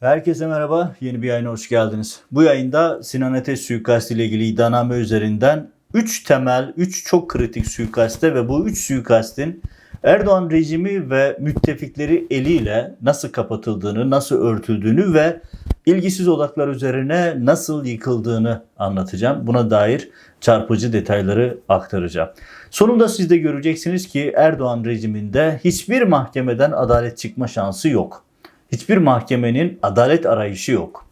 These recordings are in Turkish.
Herkese merhaba, yeni bir yayına hoş geldiniz. Bu yayında Sinan Ateş suikastı ile ilgili iddianame üzerinden 3 temel, 3 çok kritik suikaste ve bu 3 suikastin Erdoğan rejimi ve müttefikleri eliyle nasıl kapatıldığını, nasıl örtüldüğünü ve ilgisiz odaklar üzerine nasıl yıkıldığını anlatacağım. Buna dair çarpıcı detayları aktaracağım. Sonunda siz de göreceksiniz ki Erdoğan rejiminde hiçbir mahkemeden adalet çıkma şansı yok. Hiçbir mahkemenin adalet arayışı yok.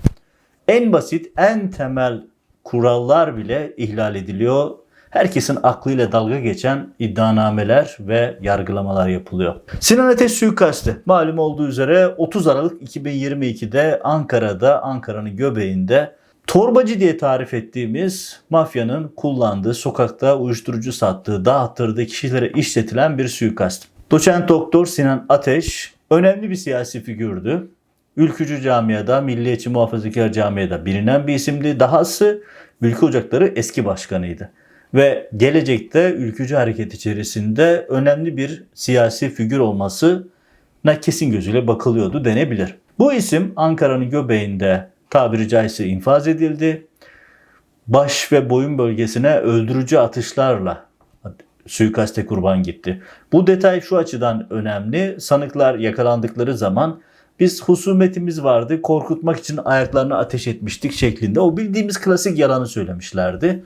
En basit, en temel kurallar bile ihlal ediliyor. Herkesin aklıyla dalga geçen iddianameler ve yargılamalar yapılıyor. Sinan Ateş suikastı malum olduğu üzere 30 Aralık 2022'de Ankara'da, Ankara'nın göbeğinde torbacı diye tarif ettiğimiz mafyanın kullandığı, sokakta uyuşturucu sattığı, dağıttırdığı kişilere işletilen bir suikast. Doçent Doktor Sinan Ateş önemli bir siyasi figürdü. Ülkücü camiada, milliyetçi muhafazakar camiada bilinen bir isimdi. Dahası Ülke Ocakları eski başkanıydı. Ve gelecekte ülkücü hareket içerisinde önemli bir siyasi figür olmasına kesin gözüyle bakılıyordu denebilir. Bu isim Ankara'nın göbeğinde tabiri caizse infaz edildi. Baş ve boyun bölgesine öldürücü atışlarla suikaste kurban gitti. Bu detay şu açıdan önemli. Sanıklar yakalandıkları zaman biz husumetimiz vardı, korkutmak için ayaklarını ateş etmiştik şeklinde o bildiğimiz klasik yalanı söylemişlerdi.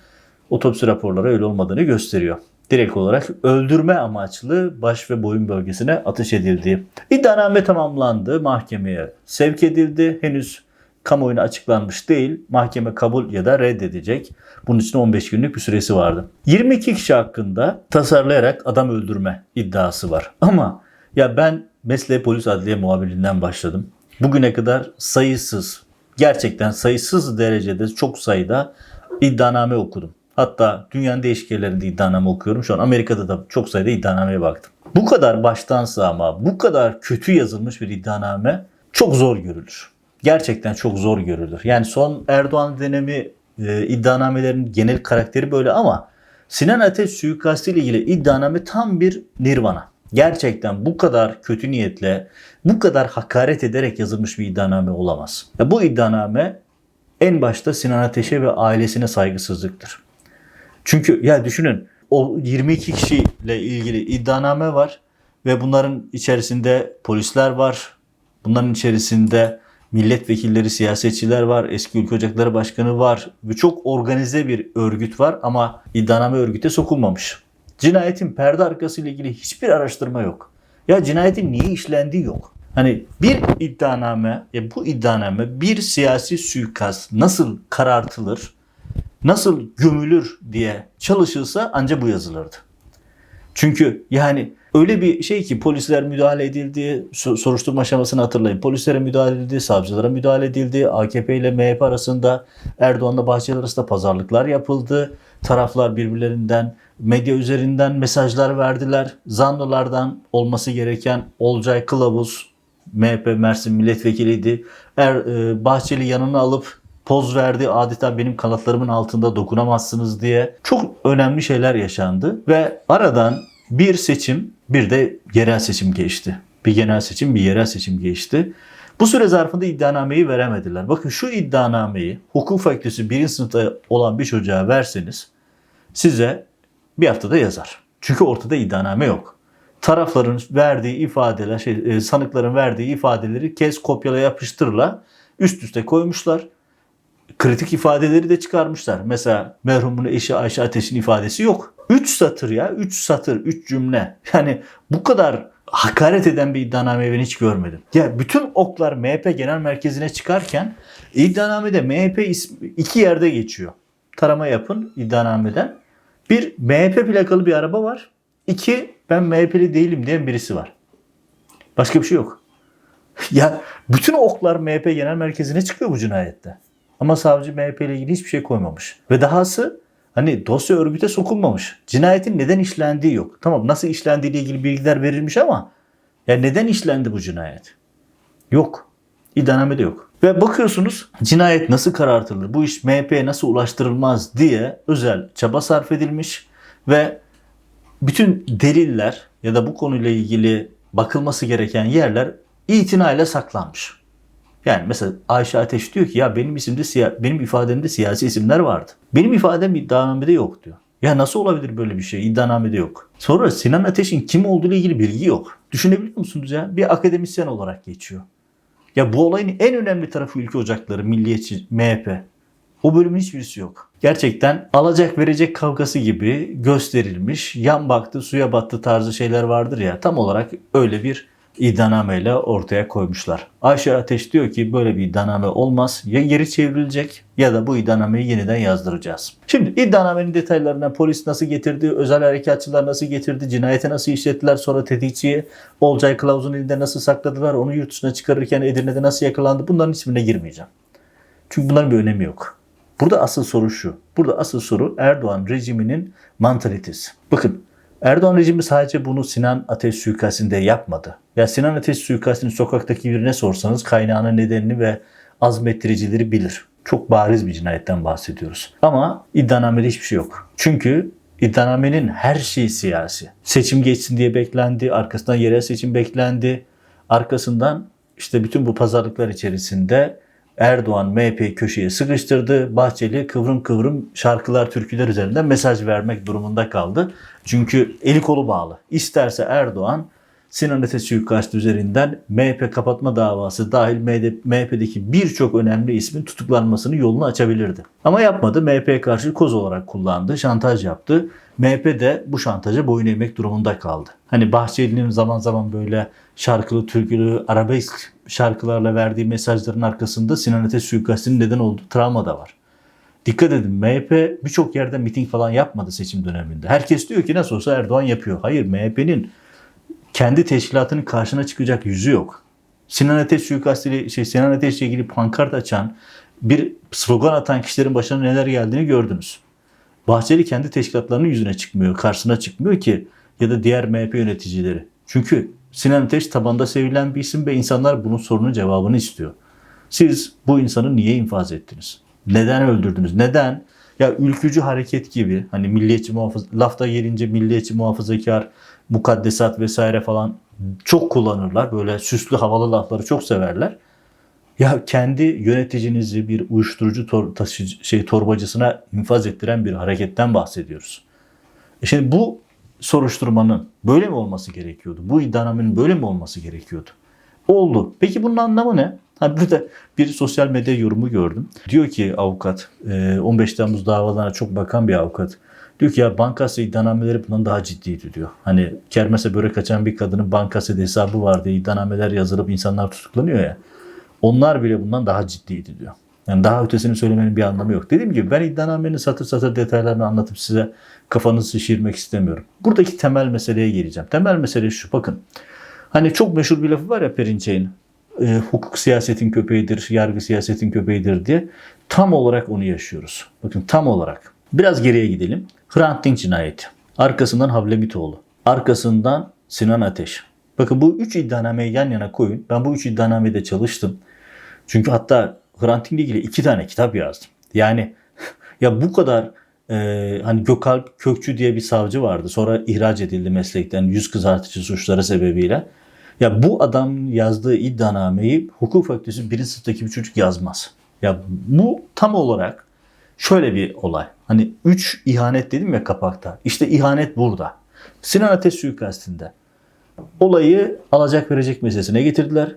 Otopsi raporları öyle olmadığını gösteriyor. Direkt olarak öldürme amaçlı baş ve boyun bölgesine ateş edildi. İddianame tamamlandı, mahkemeye sevk edildi. Henüz kamuoyuna açıklanmış değil. Mahkeme kabul ya da reddedecek. Bunun için 15 günlük bir süresi vardı. 22 kişi hakkında tasarlayarak adam öldürme iddiası var. Ama ya ben mesleğe polis adliye muhabirliğinden başladım. Bugüne kadar sayısız, gerçekten sayısız derecede çok sayıda iddianame okudum. Hatta dünyanın değişik yerlerinde iddianame okuyorum. Şu an Amerika'da da çok sayıda iddianameye baktım. Bu kadar baştan sağma, bu kadar kötü yazılmış bir iddianame çok zor görülür gerçekten çok zor görülür. Yani son Erdoğan dönemi e, iddianamelerin genel karakteri böyle ama Sinan Ateş suikastı ile ilgili iddianame tam bir nirvana. Gerçekten bu kadar kötü niyetle, bu kadar hakaret ederek yazılmış bir iddianame olamaz. Ya bu iddianame en başta Sinan Ateş'e ve ailesine saygısızlıktır. Çünkü ya düşünün o 22 kişiyle ilgili iddianame var ve bunların içerisinde polisler var. Bunların içerisinde milletvekilleri, siyasetçiler var, eski ülke ocakları başkanı var ve çok organize bir örgüt var ama iddianame örgüte sokulmamış. Cinayetin perde arkası ile ilgili hiçbir araştırma yok. Ya cinayetin niye işlendiği yok. Hani bir iddianame, ya bu iddianame bir siyasi suikast nasıl karartılır, nasıl gömülür diye çalışılsa anca bu yazılırdı. Çünkü yani öyle bir şey ki polisler müdahale edildi, soruşturma aşamasını hatırlayın. Polislere müdahale edildi, savcılara müdahale edildi. AKP ile MHP arasında Erdoğan'la Bahçeli arasında pazarlıklar yapıldı. Taraflar birbirlerinden medya üzerinden mesajlar verdiler. Zanlılardan olması gereken Olcay Kılavuz MHP Mersin milletvekiliydi. Er, e, Bahçeli yanına alıp poz verdi adeta benim kanatlarımın altında dokunamazsınız diye. Çok önemli şeyler yaşandı ve aradan bir seçim bir de yerel seçim geçti. Bir genel seçim bir yerel seçim geçti. Bu süre zarfında iddianameyi veremediler. Bakın şu iddianameyi hukuk fakültesi birinci sınıfta olan bir çocuğa verseniz size bir haftada yazar. Çünkü ortada iddianame yok. Tarafların verdiği ifadeler, şey, e, sanıkların verdiği ifadeleri kes kopyala yapıştırla üst üste koymuşlar kritik ifadeleri de çıkarmışlar. Mesela merhumun eşi Ayşe Ateş'in ifadesi yok. 3 satır ya. 3 satır, 3 cümle. Yani bu kadar hakaret eden bir iddianame ben hiç görmedim. Ya bütün oklar MHP Genel Merkezi'ne çıkarken iddianamede MHP ismi iki yerde geçiyor. Tarama yapın iddianameden. Bir MHP plakalı bir araba var. İki ben MHP'li değilim diyen birisi var. Başka bir şey yok. ya bütün oklar MHP Genel Merkezi'ne çıkıyor bu cinayette. Ama savcı MHP ile ilgili hiçbir şey koymamış. Ve dahası hani dosya örgüte sokulmamış. Cinayetin neden işlendiği yok. Tamam nasıl işlendiği ile ilgili bilgiler verilmiş ama ya neden işlendi bu cinayet? Yok. İddianamede yok. Ve bakıyorsunuz cinayet nasıl karartılır, bu iş MHP'ye nasıl ulaştırılmaz diye özel çaba sarf edilmiş ve bütün deliller ya da bu konuyla ilgili bakılması gereken yerler itinayla saklanmış. Yani mesela Ayşe Ateş diyor ki ya benim isimde siya- benim ifademde siyasi isimler vardı. Benim ifadem iddianamede yok diyor. Ya nasıl olabilir böyle bir şey? İddianamede yok. Sonra Sinan Ateş'in kim olduğu ile ilgili bilgi yok. Düşünebiliyor musunuz ya? Bir akademisyen olarak geçiyor. Ya bu olayın en önemli tarafı ülke ocakları, milliyetçi, MHP. O bölümün hiçbirisi yok. Gerçekten alacak verecek kavgası gibi gösterilmiş, yan baktı suya battı tarzı şeyler vardır ya tam olarak öyle bir iddianameyle ortaya koymuşlar. Ayşe Ateş diyor ki böyle bir iddianame olmaz. Ya geri çevrilecek ya da bu iddianameyi yeniden yazdıracağız. Şimdi iddianamenin detaylarına polis nasıl getirdi, özel harekatçılar nasıl getirdi, cinayete nasıl işlettiler, sonra tetikçiyi Olcay Kılavuz'un elinde nasıl sakladılar, onu yurt dışına çıkarırken Edirne'de nasıl yakalandı bunların hiçbirine girmeyeceğim. Çünkü bunların bir önemi yok. Burada asıl soru şu. Burada asıl soru Erdoğan rejiminin mantalitesi. Bakın Erdoğan rejimi sadece bunu Sinan Ateş suikastinde yapmadı. Ya Sinan Ateş suikastini sokaktaki birine sorsanız kaynağını, nedenini ve azmettiricileri bilir. Çok bariz bir cinayetten bahsediyoruz. Ama iddianamede hiçbir şey yok. Çünkü iddianamenin her şeyi siyasi. Seçim geçsin diye beklendi. Arkasından yerel seçim beklendi. Arkasından işte bütün bu pazarlıklar içerisinde Erdoğan MHP'yi köşeye sıkıştırdı. Bahçeli kıvrım kıvrım şarkılar, türküler üzerinden mesaj vermek durumunda kaldı. Çünkü eli kolu bağlı. İsterse Erdoğan Sinan Ateş suikastı üzerinden MHP kapatma davası dahil MHP'deki birçok önemli ismin tutuklanmasını yolunu açabilirdi. Ama yapmadı. MHP'ye karşı koz olarak kullandı. Şantaj yaptı. MHP de bu şantaja boyun eğmek durumunda kaldı. Hani Bahçeli'nin zaman zaman böyle şarkılı, türkülü, arabesk şarkılarla verdiği mesajların arkasında Sinan Ateş suikastinin neden olduğu travma da var. Dikkat edin MHP birçok yerde miting falan yapmadı seçim döneminde. Herkes diyor ki nasıl olsa Erdoğan yapıyor. Hayır MHP'nin kendi teşkilatının karşına çıkacak yüzü yok. Sinan Ateş suikastıyla şey Sinan Ateş'le ilgili pankart açan bir slogan atan kişilerin başına neler geldiğini gördünüz. Bahçeli kendi teşkilatlarının yüzüne çıkmıyor, karşısına çıkmıyor ki ya da diğer MHP yöneticileri. Çünkü Sinan Ateş tabanda sevilen bir isim ve insanlar bunun sorunun cevabını istiyor. Siz bu insanı niye infaz ettiniz? Neden öldürdünüz? Neden? Ya ülkücü hareket gibi hani milliyetçi muhafız lafta gelince milliyetçi muhafazakar mukaddesat vesaire falan çok kullanırlar. Böyle süslü havalı lafları çok severler. Ya kendi yöneticinizi bir uyuşturucu tor taşıcı, şey torbacısına infaz ettiren bir hareketten bahsediyoruz. E şimdi bu soruşturmanın böyle mi olması gerekiyordu? Bu iddianamenin böyle mi olması gerekiyordu? Oldu. Peki bunun anlamı ne? Ha burada bir sosyal medya yorumu gördüm. Diyor ki avukat, 15 Temmuz davalarına çok bakan bir avukat. Diyor ki ya bankası iddianameleri bundan daha ciddiydi diyor. Hani kermese börek açan bir kadının bankası hesabı var diye iddianameler yazılıp insanlar tutuklanıyor ya. Onlar bile bundan daha ciddiydi diyor. Yani daha ötesini söylemenin bir anlamı yok. Dediğim gibi ben iddianamenin satır satır detaylarını anlatıp size kafanızı şişirmek istemiyorum. Buradaki temel meseleye geleceğim. Temel mesele şu bakın. Hani çok meşhur bir lafı var ya Perinçek'in. E, hukuk siyasetin köpeğidir, yargı siyasetin köpeğidir diye. Tam olarak onu yaşıyoruz. Bakın tam olarak. Biraz geriye gidelim. Hrant Dink cinayeti. Arkasından Havlemitoğlu. Arkasından Sinan Ateş. Bakın bu üç iddianameyi yan yana koyun. Ben bu üç iddianamede çalıştım. Çünkü hatta Hrant Dink'le ilgili iki tane kitap yazdım. Yani ya bu kadar e, hani Gökalp Kökçü diye bir savcı vardı. Sonra ihraç edildi meslekten yüz kızartıcı suçları sebebiyle. Ya bu adam yazdığı iddianameyi hukuk fakültesi birinci sınıftaki bir çocuk yazmaz. Ya bu tam olarak şöyle bir olay. Hani üç ihanet dedim ya kapakta. İşte ihanet burada. Sinan Ateş suikastinde. Olayı alacak verecek meselesine getirdiler.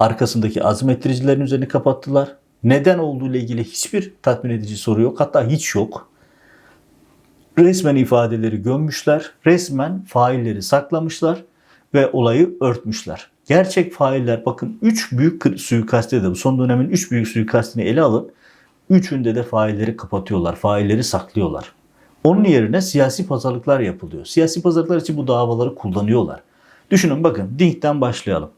Arkasındaki azmettiricilerin üzerini kapattılar. Neden olduğu ile ilgili hiçbir tatmin edici soru yok. Hatta hiç yok. Resmen ifadeleri gömmüşler. Resmen failleri saklamışlar ve olayı örtmüşler. Gerçek failler bakın 3 büyük suikaste de bu son dönemin 3 büyük suikastini ele alın. Üçünde de failleri kapatıyorlar, failleri saklıyorlar. Onun yerine siyasi pazarlıklar yapılıyor. Siyasi pazarlıklar için bu davaları kullanıyorlar. Düşünün bakın Dink'ten başlayalım.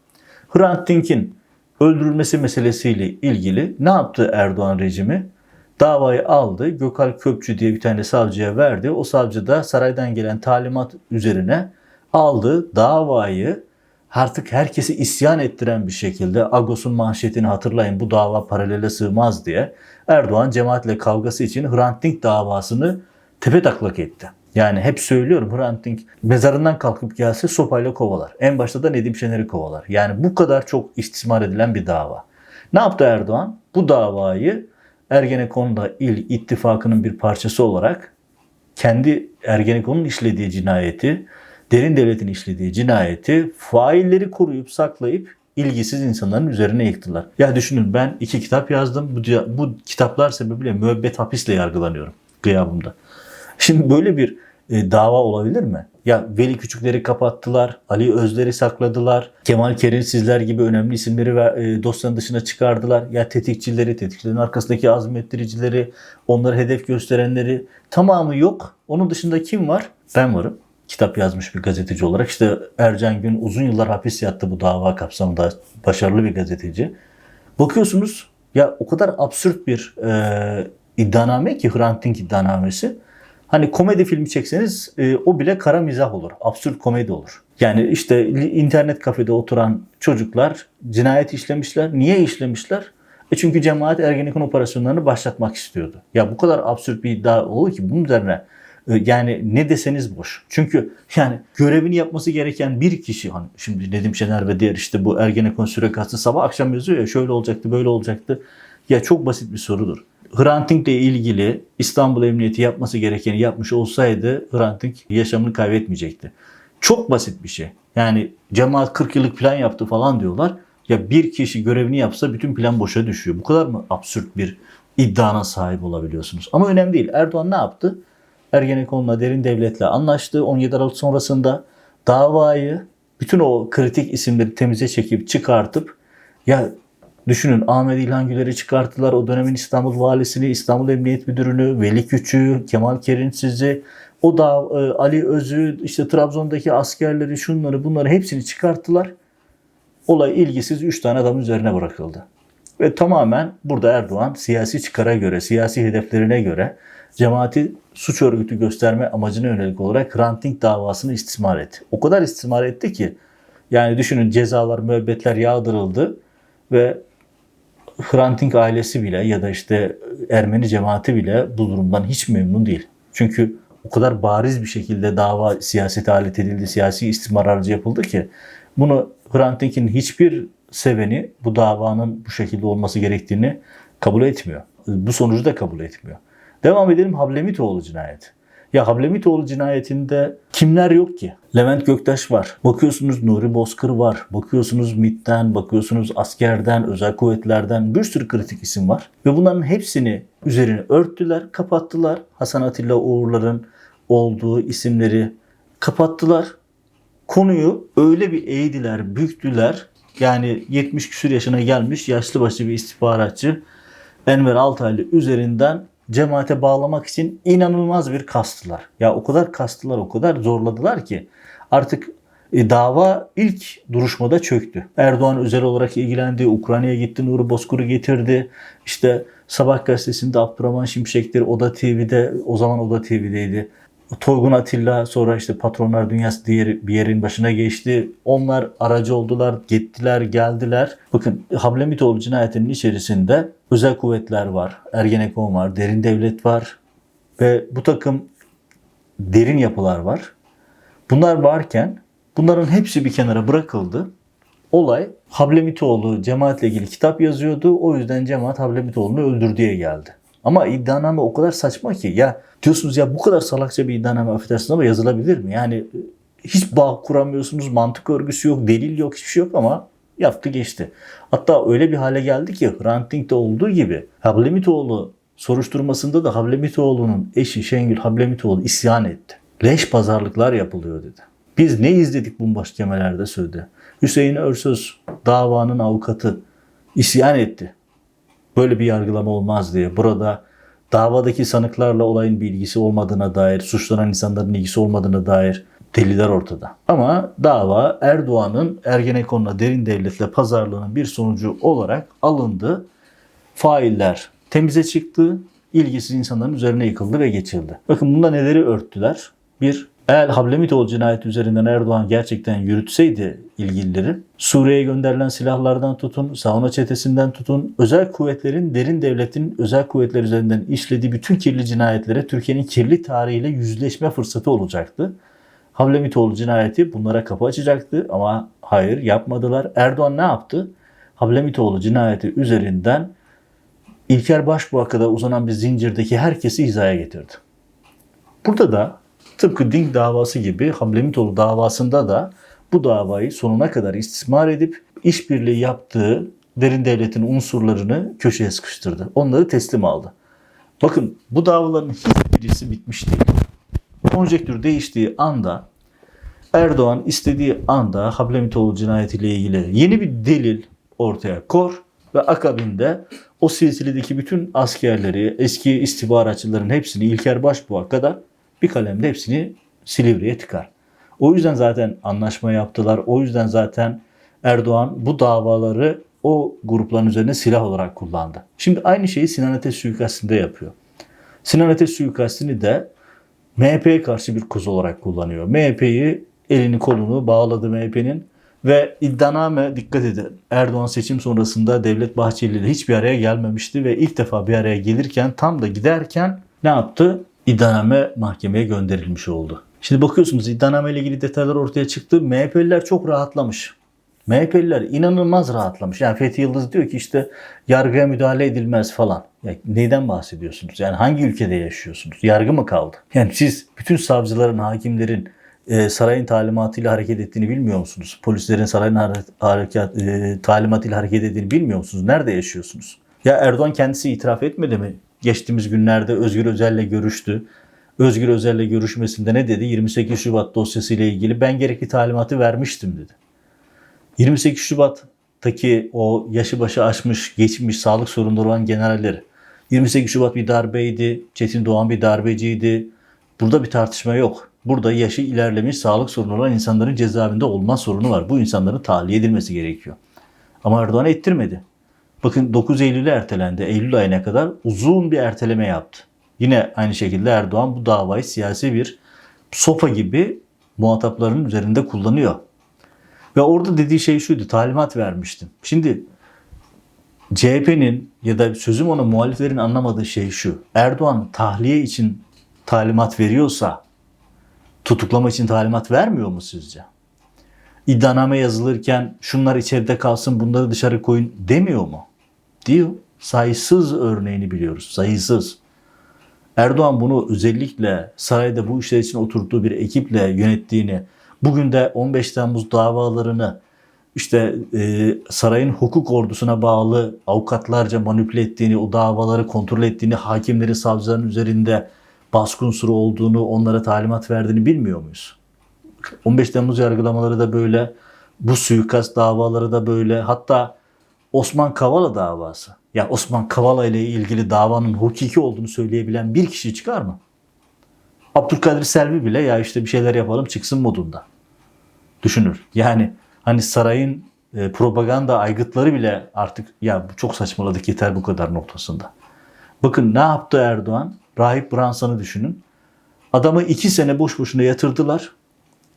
Hrant Dink'in öldürülmesi meselesiyle ilgili ne yaptı Erdoğan rejimi? Davayı aldı. Gökal Köpçü diye bir tane savcıya verdi. O savcı da saraydan gelen talimat üzerine aldı davayı artık herkesi isyan ettiren bir şekilde Agos'un manşetini hatırlayın bu dava paralele sığmaz diye Erdoğan cemaatle kavgası için Hrant Dink davasını tepe taklak etti. Yani hep söylüyorum Hrant Dink mezarından kalkıp gelse sopayla kovalar. En başta da Nedim Şener'i kovalar. Yani bu kadar çok istismar edilen bir dava. Ne yaptı Erdoğan? Bu davayı Ergenekon'la İl ittifakının bir parçası olarak kendi Ergenekon'un işlediği cinayeti, derin devletin işlediği cinayeti failleri koruyup saklayıp ilgisiz insanların üzerine yıktılar. Ya düşünün ben iki kitap yazdım. Bu, bu kitaplar sebebiyle müebbet hapisle yargılanıyorum gıyabımda. Şimdi böyle bir e, dava olabilir mi? Ya Veli Küçükleri kapattılar, Ali Özler'i sakladılar, Kemal Kerinsizler gibi önemli isimleri ve e, dosyanın dışına çıkardılar. Ya tetikçileri, tetikçilerin arkasındaki azmettiricileri, onları hedef gösterenleri tamamı yok. Onun dışında kim var? Ben varım. Kitap yazmış bir gazeteci olarak. İşte Ercan Gün uzun yıllar hapis yattı bu dava kapsamında. Başarılı bir gazeteci. Bakıyorsunuz ya o kadar absürt bir e, iddianame ki Hrant Dink iddianamesi. Hani komedi filmi çekseniz e, o bile kara mizah olur. Absürt komedi olur. Yani işte internet kafede oturan çocuklar cinayet işlemişler. Niye işlemişler? E çünkü cemaat Ergenekon operasyonlarını başlatmak istiyordu. Ya bu kadar absürt bir iddia olur ki bunun üzerine e, yani ne deseniz boş. Çünkü yani görevini yapması gereken bir kişi hani şimdi Nedim Şener ve diğer işte bu Ergenekon sürekası sabah akşam yazıyor ya şöyle olacaktı böyle olacaktı. Ya çok basit bir sorudur. Hrant Dink ile ilgili İstanbul Emniyeti yapması gerekeni yapmış olsaydı Hrant yaşamını kaybetmeyecekti. Çok basit bir şey. Yani cemaat 40 yıllık plan yaptı falan diyorlar. Ya bir kişi görevini yapsa bütün plan boşa düşüyor. Bu kadar mı absürt bir iddiana sahip olabiliyorsunuz? Ama önemli değil. Erdoğan ne yaptı? Ergenekon'la derin devletle anlaştı. 17 Aralık sonrasında davayı bütün o kritik isimleri temize çekip çıkartıp ya Düşünün Ahmet İlhan Güler'i çıkarttılar. O dönemin İstanbul Valisi'ni, İstanbul Emniyet Müdürünü, Veli Küçük'ü, Kemal Kerinsiz'i, o da e, Ali Öz'ü, işte Trabzon'daki askerleri, şunları bunları hepsini çıkarttılar. Olay ilgisiz 3 tane adam üzerine bırakıldı. Ve tamamen burada Erdoğan siyasi çıkara göre, siyasi hedeflerine göre cemaati suç örgütü gösterme amacına yönelik olarak ranting davasını istismar etti. O kadar istismar etti ki yani düşünün cezalar, müebbetler yağdırıldı ve Hrant ailesi bile ya da işte Ermeni cemaati bile bu durumdan hiç memnun değil. Çünkü o kadar bariz bir şekilde dava siyasete alet edildi, siyasi istimar aracı yapıldı ki bunu Hrant Dink'in hiçbir seveni bu davanın bu şekilde olması gerektiğini kabul etmiyor. Bu sonucu da kabul etmiyor. Devam edelim Hablemitoğlu cinayeti. Ya Hablemitoğlu cinayetinde kimler yok ki? Levent Göktaş var. Bakıyorsunuz Nuri Bozkır var. Bakıyorsunuz MİT'ten, bakıyorsunuz askerden, özel kuvvetlerden bir sürü kritik isim var. Ve bunların hepsini üzerine örttüler, kapattılar. Hasan Atilla Uğurlar'ın olduğu isimleri kapattılar. Konuyu öyle bir eğdiler, büktüler. Yani 70 küsur yaşına gelmiş yaşlı başı bir istihbaratçı Enver Altaylı üzerinden cemaate bağlamak için inanılmaz bir kastılar. Ya o kadar kastılar, o kadar zorladılar ki artık e, dava ilk duruşmada çöktü. Erdoğan özel olarak ilgilendi, Ukrayna'ya gitti, Nuri Bozkur'u getirdi. İşte Sabah gazetesinde Abdurrahman Şimşek'tir, Oda TV'de, o zaman Oda TV'deydi. Toygun Atilla sonra işte Patronlar Dünyası diğer bir yerin başına geçti. Onlar aracı oldular, gittiler, geldiler. Bakın Hablemitoğlu cinayetinin içerisinde özel kuvvetler var, Ergenekon var, derin devlet var ve bu takım derin yapılar var. Bunlar varken bunların hepsi bir kenara bırakıldı. Olay Hablemitoğlu cemaatle ilgili kitap yazıyordu. O yüzden cemaat Hablemitoğlu'nu öldürdüğe geldi. Ama iddianame o kadar saçma ki ya diyorsunuz ya bu kadar salakça bir iddianame affedersiniz ama yazılabilir mi? Yani hiç bağ kuramıyorsunuz, mantık örgüsü yok, delil yok, hiçbir şey yok ama yaptı geçti. Hatta öyle bir hale geldi ki Hrant Dink'te olduğu gibi Hablemitoğlu soruşturmasında da Hablemitoğlu'nun eşi Şengül Hablemitoğlu isyan etti. Leş pazarlıklar yapılıyor dedi. Biz ne izledik bu mahkemelerde söyledi. Hüseyin Örsöz davanın avukatı isyan etti böyle bir yargılama olmaz diye. Burada davadaki sanıklarla olayın bir ilgisi olmadığına dair, suçlanan insanların ilgisi olmadığına dair deliller ortada. Ama dava Erdoğan'ın Ergenekon'la derin devletle pazarlığının bir sonucu olarak alındı. Failler temize çıktı, ilgisiz insanların üzerine yıkıldı ve geçildi. Bakın bunda neleri örttüler? Bir, eğer Hablemitoğlu cinayeti üzerinden Erdoğan gerçekten yürütseydi ilgilileri, Suriye'ye gönderilen silahlardan tutun, savunma çetesinden tutun, özel kuvvetlerin, derin devletin özel kuvvetler üzerinden işlediği bütün kirli cinayetlere Türkiye'nin kirli tarihiyle yüzleşme fırsatı olacaktı. Hablemitoğlu cinayeti bunlara kapı açacaktı ama hayır yapmadılar. Erdoğan ne yaptı? Hablemitoğlu cinayeti üzerinden İlker Başbuğ'a kadar uzanan bir zincirdeki herkesi hizaya getirdi. Burada da tıpkı Dink davası gibi Hablemitoğlu davasında da bu davayı sonuna kadar istismar edip işbirliği yaptığı derin devletin unsurlarını köşeye sıkıştırdı. Onları teslim aldı. Bakın bu davaların hiçbirisi bitmiş değil. Konjektür değiştiği anda Erdoğan istediği anda Hablemitoğlu cinayetiyle ilgili yeni bir delil ortaya kor ve akabinde o silsiledeki bütün askerleri, eski istihbaratçıların hepsini İlker Başbuğ'a kadar bir kalemde hepsini Silivri'ye tıkar. O yüzden zaten anlaşma yaptılar. O yüzden zaten Erdoğan bu davaları o grupların üzerine silah olarak kullandı. Şimdi aynı şeyi Sinan Ateş suikastinde yapıyor. Sinan Ateş suikastini de MHP'ye karşı bir koz olarak kullanıyor. MHP'yi elini kolunu bağladı MHP'nin ve iddianame dikkat edin Erdoğan seçim sonrasında Devlet Bahçeli ile hiçbir araya gelmemişti ve ilk defa bir araya gelirken tam da giderken ne yaptı? İddianame mahkemeye gönderilmiş oldu. Şimdi bakıyorsunuz iddianame ile ilgili detaylar ortaya çıktı. MHP'liler çok rahatlamış. MHP'liler inanılmaz rahatlamış. Yani Fethi Yıldız diyor ki işte yargıya müdahale edilmez falan. Ya neyden bahsediyorsunuz? Yani hangi ülkede yaşıyorsunuz? Yargı mı kaldı? Yani siz bütün savcıların, hakimlerin e, sarayın talimatıyla hareket ettiğini bilmiyor musunuz? Polislerin sarayın hare- harekat, e, talimatıyla hareket ettiğini bilmiyor musunuz? Nerede yaşıyorsunuz? Ya Erdoğan kendisi itiraf etmedi mi? Geçtiğimiz günlerde Özgür Özel'le görüştü. Özgür Özel'le görüşmesinde ne dedi? 28 Şubat dosyasıyla ilgili ben gerekli talimatı vermiştim dedi. 28 Şubat'taki o yaşı başı aşmış, geçmiş sağlık sorunları olan generalleri. 28 Şubat bir darbeydi, Çetin Doğan bir darbeciydi. Burada bir tartışma yok. Burada yaşı ilerlemiş, sağlık sorunu olan insanların cezaevinde olma sorunu var. Bu insanların tahliye edilmesi gerekiyor. Ama Erdoğan ettirmedi. Bakın 9 Eylül'e ertelendi. Eylül ayına kadar uzun bir erteleme yaptı. Yine aynı şekilde Erdoğan bu davayı siyasi bir sopa gibi muhataplarının üzerinde kullanıyor. Ve orada dediği şey şuydu, talimat vermiştim. Şimdi CHP'nin ya da sözüm ona muhaliflerin anlamadığı şey şu. Erdoğan tahliye için talimat veriyorsa tutuklama için talimat vermiyor mu sizce? İddianame yazılırken şunlar içeride kalsın bunları dışarı koyun demiyor mu? Diyor. Sayısız örneğini biliyoruz. Sayısız. Erdoğan bunu özellikle sarayda bu işler için oturttuğu bir ekiple yönettiğini, bugün de 15 Temmuz davalarını işte e, sarayın hukuk ordusuna bağlı avukatlarca manipüle ettiğini, o davaları kontrol ettiğini, hakimlerin, savcıların üzerinde baskı unsuru olduğunu, onlara talimat verdiğini bilmiyor muyuz? 15 Temmuz yargılamaları da böyle, bu suikast davaları da böyle, hatta Osman Kavala davası. Ya Osman Kavala ile ilgili davanın hukuki olduğunu söyleyebilen bir kişi çıkar mı? Abdülkadir Selvi bile ya işte bir şeyler yapalım çıksın modunda. Düşünür. Yani hani sarayın e, propaganda aygıtları bile artık ya çok saçmaladık yeter bu kadar noktasında. Bakın ne yaptı Erdoğan? Rahip Branson'ı düşünün. Adamı iki sene boş boşuna yatırdılar.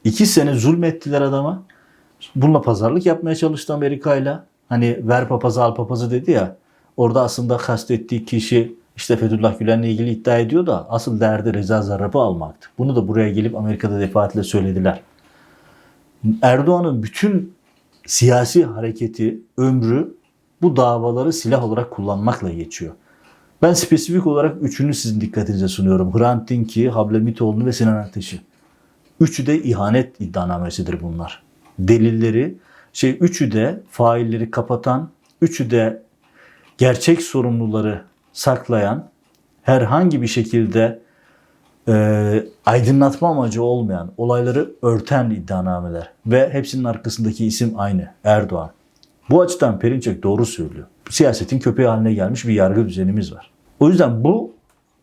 İki sene zulmettiler adama. Bununla pazarlık yapmaya çalıştı Amerika'yla. Hani ver papazı al papazı dedi ya. Orada aslında kastettiği kişi işte Fethullah Gülen'le ilgili iddia ediyor da asıl derdi Reza Zarrab'ı almaktı. Bunu da buraya gelip Amerika'da defaatle söylediler. Erdoğan'ın bütün siyasi hareketi, ömrü bu davaları silah olarak kullanmakla geçiyor. Ben spesifik olarak üçünü sizin dikkatinize sunuyorum. Hrant Dink'i, Hablemitoğlu'nu ve Sinan Ateş'i. Üçü de ihanet iddianamesidir bunlar. Delilleri, şey üçü de failleri kapatan, üçü de gerçek sorumluları saklayan, herhangi bir şekilde e, aydınlatma amacı olmayan, olayları örten iddianameler ve hepsinin arkasındaki isim aynı Erdoğan. Bu açıdan Perinçek doğru söylüyor. Siyasetin köpeği haline gelmiş bir yargı düzenimiz var. O yüzden bu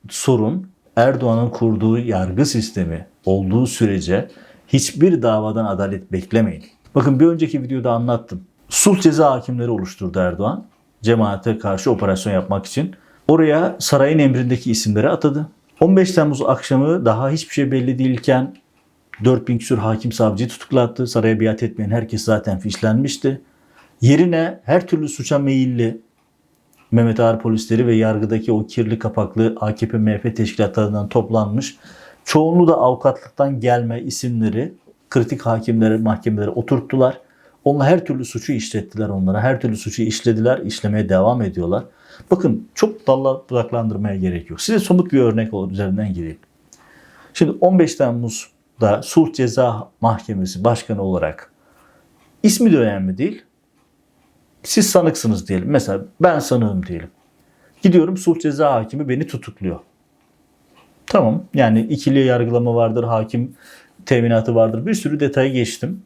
sorun Erdoğan'ın kurduğu yargı sistemi olduğu sürece hiçbir davadan adalet beklemeyin. Bakın bir önceki videoda anlattım. Sulh ceza hakimleri oluşturdu Erdoğan. Cemaate karşı operasyon yapmak için. Oraya sarayın emrindeki isimleri atadı. 15 Temmuz akşamı daha hiçbir şey belli değilken 4000 küsur hakim savcıyı tutuklattı. Saraya biat etmeyen herkes zaten fişlenmişti. Yerine her türlü suça meyilli Mehmet Ağar polisleri ve yargıdaki o kirli kapaklı AKP MHP teşkilatlarından toplanmış. Çoğunluğu da avukatlıktan gelme isimleri kritik hakimlere, mahkemelere oturttular. Onlar her türlü suçu işlettiler onlara. Her türlü suçu işlediler, işlemeye devam ediyorlar. Bakın çok dalla budaklandırmaya gerek yok. Size somut bir örnek üzerinden gireyim. Şimdi 15 Temmuz'da Sulh Ceza Mahkemesi Başkanı olarak ismi de önemli değil. Siz sanıksınız diyelim. Mesela ben sanığım diyelim. Gidiyorum sulh ceza hakimi beni tutukluyor. Tamam yani ikili yargılama vardır, hakim teminatı vardır. Bir sürü detayı geçtim.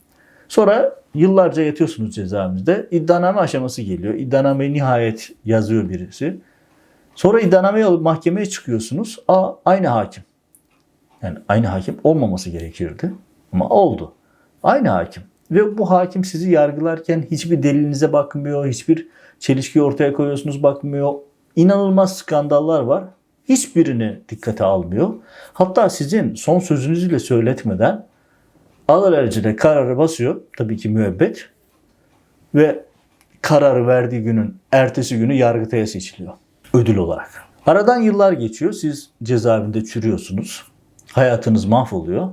Sonra yıllarca yatıyorsunuz cezaevimizde. İddianame aşaması geliyor. İddianameyi nihayet yazıyor birisi. Sonra iddianameyi alıp mahkemeye çıkıyorsunuz. Aa aynı hakim. Yani aynı hakim olmaması gerekirdi. Ama oldu. Aynı hakim. Ve bu hakim sizi yargılarken hiçbir delilinize bakmıyor, hiçbir çelişki ortaya koyuyorsunuz bakmıyor. İnanılmaz skandallar var. Hiçbirini dikkate almıyor. Hatta sizin son sözünüzü söyletmeden alelacele kararı basıyor. Tabii ki müebbet. Ve kararı verdiği günün ertesi günü yargıtaya seçiliyor. Ödül olarak. Aradan yıllar geçiyor. Siz cezaevinde çürüyorsunuz. Hayatınız mahvoluyor.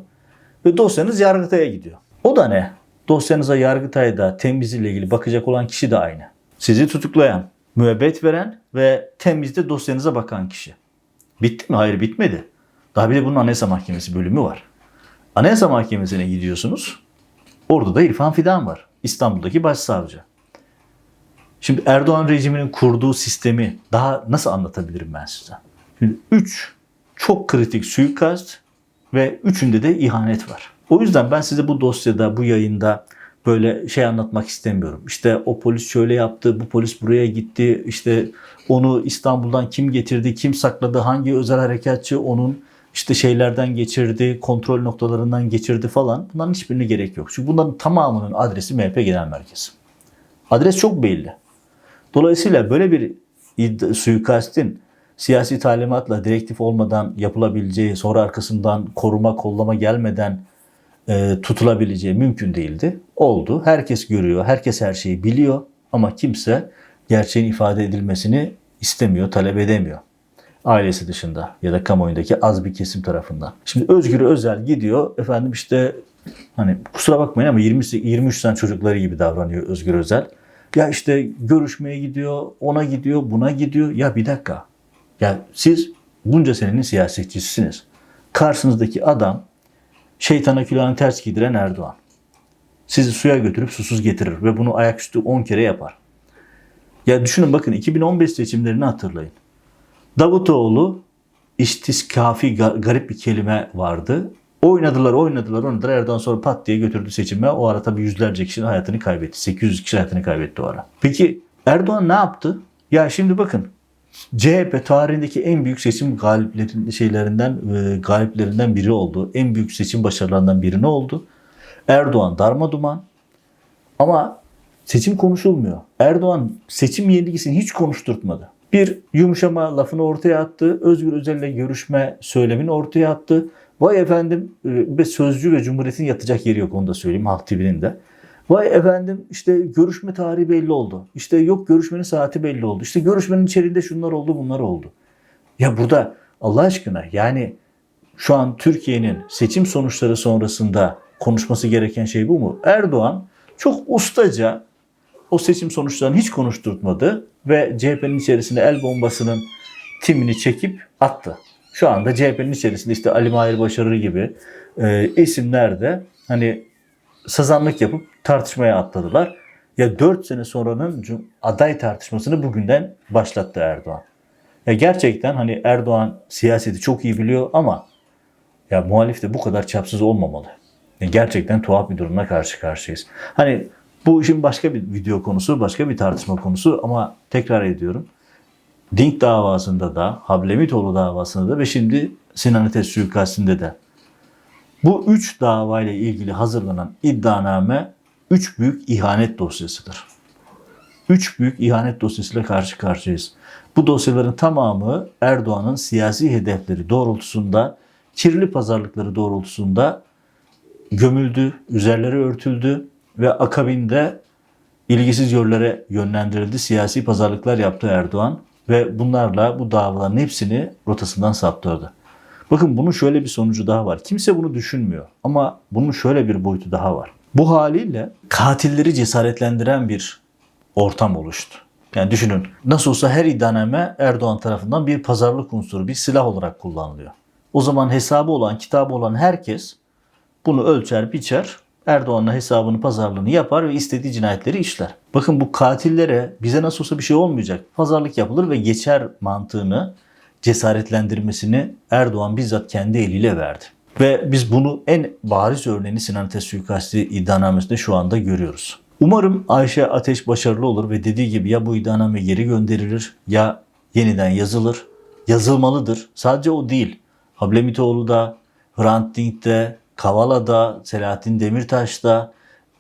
Ve dosyanız yargıtaya gidiyor. O da ne? Dosyanıza yargıtayda temizliğiyle ilgili bakacak olan kişi de aynı. Sizi tutuklayan, müebbet veren ve temizde dosyanıza bakan kişi. Bitti mi? Hayır bitmedi. Daha bir de bunun Anayasa Mahkemesi bölümü var. Anayasa Mahkemesi'ne gidiyorsunuz. Orada da İrfan Fidan var. İstanbul'daki başsavcı. Şimdi Erdoğan rejiminin kurduğu sistemi daha nasıl anlatabilirim ben size? Şimdi üç çok kritik suikast ve üçünde de ihanet var. O yüzden ben size bu dosyada, bu yayında böyle şey anlatmak istemiyorum. İşte o polis şöyle yaptı, bu polis buraya gitti, işte onu İstanbul'dan kim getirdi, kim sakladı, hangi özel harekatçı onun işte şeylerden geçirdi, kontrol noktalarından geçirdi falan. Bunların hiçbirine gerek yok. Çünkü bunların tamamının adresi MHP Genel Merkezi. Adres çok belli. Dolayısıyla böyle bir suikastin siyasi talimatla direktif olmadan yapılabileceği, sonra arkasından koruma kollama gelmeden e, tutulabileceği mümkün değildi. Oldu. Herkes görüyor, herkes her şeyi biliyor ama kimse gerçeğin ifade edilmesini istemiyor, talep edemiyor. Ailesi dışında ya da kamuoyundaki az bir kesim tarafından. Şimdi Özgür Özel gidiyor efendim işte hani kusura bakmayın ama 20 23 tane çocukları gibi davranıyor Özgür Özel. Ya işte görüşmeye gidiyor, ona gidiyor, buna gidiyor. Ya bir dakika. Ya siz bunca senenin siyasetçisiniz. Karşınızdaki adam şeytana külahını ters giydiren Erdoğan. Sizi suya götürüp susuz getirir ve bunu ayaküstü 10 kere yapar. Ya düşünün bakın 2015 seçimlerini hatırlayın. Davutoğlu istiskafi ga- garip bir kelime vardı. Oynadılar, oynadılar, oynadılar. Erdoğan sonra pat diye götürdü seçime. O ara tabii yüzlerce kişinin hayatını kaybetti. 800 kişi hayatını kaybetti o ara. Peki Erdoğan ne yaptı? Ya şimdi bakın CHP tarihindeki en büyük seçim galiplerin şeylerinden e, galiplerinden biri oldu. En büyük seçim başarılarından biri ne oldu? Erdoğan darma duman. Ama seçim konuşulmuyor. Erdoğan seçim yenilgisini hiç konuşturtmadı. Bir yumuşama lafını ortaya attı. Özgür Özel'le görüşme söylemini ortaya attı. Vay efendim ve sözcü ve cumhuriyetin yatacak yeri yok onu da söyleyeyim Halk de. Vay efendim işte görüşme tarihi belli oldu. İşte yok görüşmenin saati belli oldu. İşte görüşmenin içeriğinde şunlar oldu bunlar oldu. Ya burada Allah aşkına yani şu an Türkiye'nin seçim sonuçları sonrasında konuşması gereken şey bu mu? Erdoğan çok ustaca o seçim sonuçlarını hiç konuşturtmadı ve CHP'nin içerisinde el bombasının timini çekip attı. Şu anda CHP'nin içerisinde işte Ali Mahir Başarır gibi e, isimler de hani sazanlık yapıp tartışmaya atladılar. Ya 4 sene sonranın aday tartışmasını bugünden başlattı Erdoğan. Ya gerçekten hani Erdoğan siyaseti çok iyi biliyor ama ya muhalif de bu kadar çapsız olmamalı. Ya gerçekten tuhaf bir durumla karşı karşıyayız. Hani bu işin başka bir video konusu, başka bir tartışma konusu ama tekrar ediyorum. Dink davasında da, Hablemitoğlu davasında da ve şimdi Sinan Ateş suikastinde de bu üç davayla ilgili hazırlanan iddianame üç büyük ihanet dosyasıdır. Üç büyük ihanet dosyasıyla karşı karşıyayız. Bu dosyaların tamamı Erdoğan'ın siyasi hedefleri doğrultusunda, kirli pazarlıkları doğrultusunda gömüldü, üzerleri örtüldü ve akabinde ilgisiz yönlere yönlendirildi. Siyasi pazarlıklar yaptı Erdoğan ve bunlarla bu davaların hepsini rotasından saptırdı. Bakın bunun şöyle bir sonucu daha var. Kimse bunu düşünmüyor ama bunun şöyle bir boyutu daha var. Bu haliyle katilleri cesaretlendiren bir ortam oluştu. Yani düşünün nasıl olsa her iddianame Erdoğan tarafından bir pazarlık unsuru, bir silah olarak kullanılıyor. O zaman hesabı olan, kitabı olan herkes bunu ölçer, biçer, Erdoğan'la hesabını, pazarlığını yapar ve istediği cinayetleri işler. Bakın bu katillere bize nasıl olsa bir şey olmayacak. Pazarlık yapılır ve geçer mantığını cesaretlendirmesini Erdoğan bizzat kendi eliyle verdi. Ve biz bunu en bariz örneğini Sinan Ateş suikasti iddianamesinde şu anda görüyoruz. Umarım Ayşe Ateş başarılı olur ve dediği gibi ya bu iddianame geri gönderilir ya yeniden yazılır. Yazılmalıdır. Sadece o değil. Hablemitoğlu da, Hrant Dink'te, Kavala'da, Selahattin Demirtaş'ta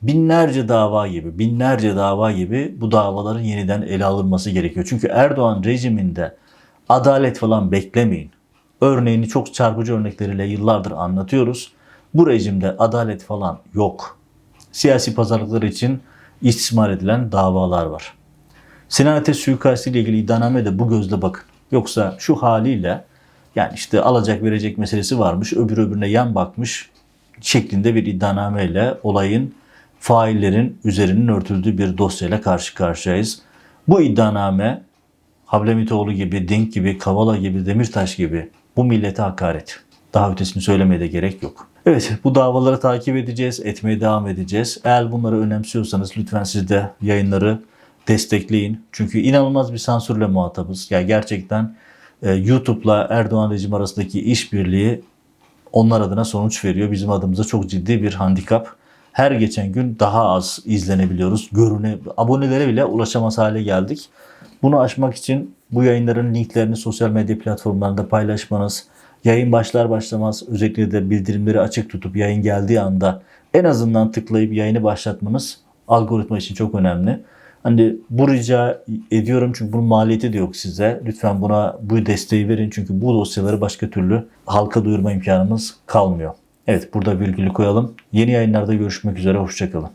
binlerce dava gibi, binlerce dava gibi bu davaların yeniden ele alınması gerekiyor. Çünkü Erdoğan rejiminde adalet falan beklemeyin. Örneğini çok çarpıcı örnekleriyle yıllardır anlatıyoruz. Bu rejimde adalet falan yok. Siyasi pazarlıklar için istismar edilen davalar var. Sinan Ateş suikastı ile ilgili iddianame de bu gözle bakın. Yoksa şu haliyle yani işte alacak verecek meselesi varmış, öbür öbürüne yan bakmış şeklinde bir iddianameyle olayın faillerin üzerinin örtüldüğü bir dosyayla karşı karşıyayız. Bu iddianame Hablemitoğlu gibi, Dink gibi, Kavala gibi, Demirtaş gibi bu millete hakaret. Daha ötesini söylemeye de gerek yok. Evet bu davaları takip edeceğiz, etmeye devam edeceğiz. Eğer bunları önemsiyorsanız lütfen siz de yayınları destekleyin. Çünkü inanılmaz bir sansürle muhatabız. Yani gerçekten e, YouTube'la Erdoğan rejimi arasındaki işbirliği onlar adına sonuç veriyor. Bizim adımıza çok ciddi bir handikap. Her geçen gün daha az izlenebiliyoruz. Görüne, abonelere bile ulaşamaz hale geldik. Bunu aşmak için bu yayınların linklerini sosyal medya platformlarında paylaşmanız, yayın başlar başlamaz özellikle de bildirimleri açık tutup yayın geldiği anda en azından tıklayıp yayını başlatmanız algoritma için çok önemli. Hani bu rica ediyorum çünkü bunun maliyeti de yok size. Lütfen buna bu desteği verin çünkü bu dosyaları başka türlü halka duyurma imkanımız kalmıyor. Evet burada virgülü koyalım. Yeni yayınlarda görüşmek üzere. Hoşçakalın.